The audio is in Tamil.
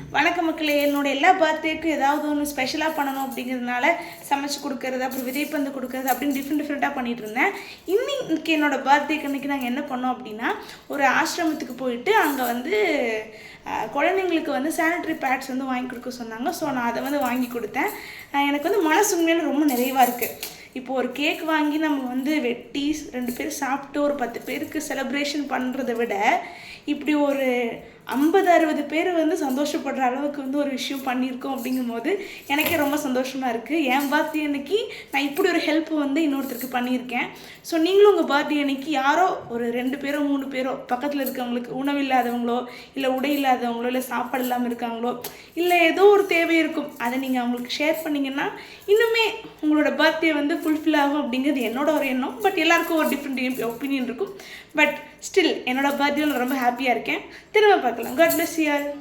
வணக்கம் மக்களே. என்னோட எல்லா பர்த்டேக்கும் ஏதாவது ஒன்று ஸ்பெஷலாக பண்ணணும் அப்படிங்கிறதுனால சமைச்சு கொடுக்கறது அப்புறம் விதைப்பந்து கொடுக்கறது அப்படின்னு டிஃப்ரெண்ட் டிஃப்ரெண்ட்டாக பண்ணிட்டு இருந்தேன். இன்னைக்கு என்னோட பர்த்டேக்கு அன்னைக்கு நாங்கள் என்ன பண்ணோம் அப்படின்னா ஒரு ஆசிரமத்துக்கு போயிட்டு அங்கே வந்து குழந்தைங்களுக்கு வந்து சானிட்டரி பேட்ஸ் வந்து வாங்கி கொடுக்க சொன்னாங்க. ஸோ நான் அதை வந்து வாங்கி கொடுத்தேன். எனக்கு வந்து மனசு உண்மையில ரொம்ப நிறைவாக இருக்குது இப்போ ஒரு கேக் வாங்கி நம்ம வந்து வெட்டி ரெண்டு பேர் சாப்பிட்டு ஒரு பத்து பேருக்கு செலப்ரேஷன் பண்ணுறதை விட இப்படி ஒரு ஐம்பது அறுபது பேர் வந்து சந்தோஷப்படுற அளவுக்கு வந்து ஒரு விஷயம் பண்ணியிருக்கோம் அப்படிங்கும்போது எனக்கே ரொம்ப சந்தோஷமாக இருக்குது என் பர்த்டே அன்னைக்கு நான் இப்படி ஒரு ஹெல்ப் வந்து இன்னொருத்தருக்கு பண்ணியிருக்கேன். ஸோ நீங்களும் உங்கள் பர்த்டே அன்னைக்கு யாரோ ஒரு ரெண்டு பேரோ மூணு பேரோ பக்கத்தில் இருக்கவங்களுக்கு உணவு இல்லாதவங்களோ இல்லை உடை இல்லாதவங்களோ இல்லை சாப்பாடு இல்லாமல் இருக்காங்களோ இல்லை ஏதோ ஒரு தேவை இருக்கும் அதை நீங்கள் அவங்களுக்கு ஷேர் பண்ணீங்கன்னா இன்னுமே உங்களோட பர்த்டே வந்து ஃபுல்ஃபில் ஆகும் அப்படிங்கிறது என்னோட ஒரு எண்ணம். பட் எல்லாருக்கும் ஒரு டிஃப்ரெண்ட் ஒப்பீனியன் இருக்கும். பட் ஸ்டில் என்னோட பர்த்டே ரொம்ப ஹாப்பியாக இருக்கேன். திரும்ப பார்க்கலாம். und Gott bless you all.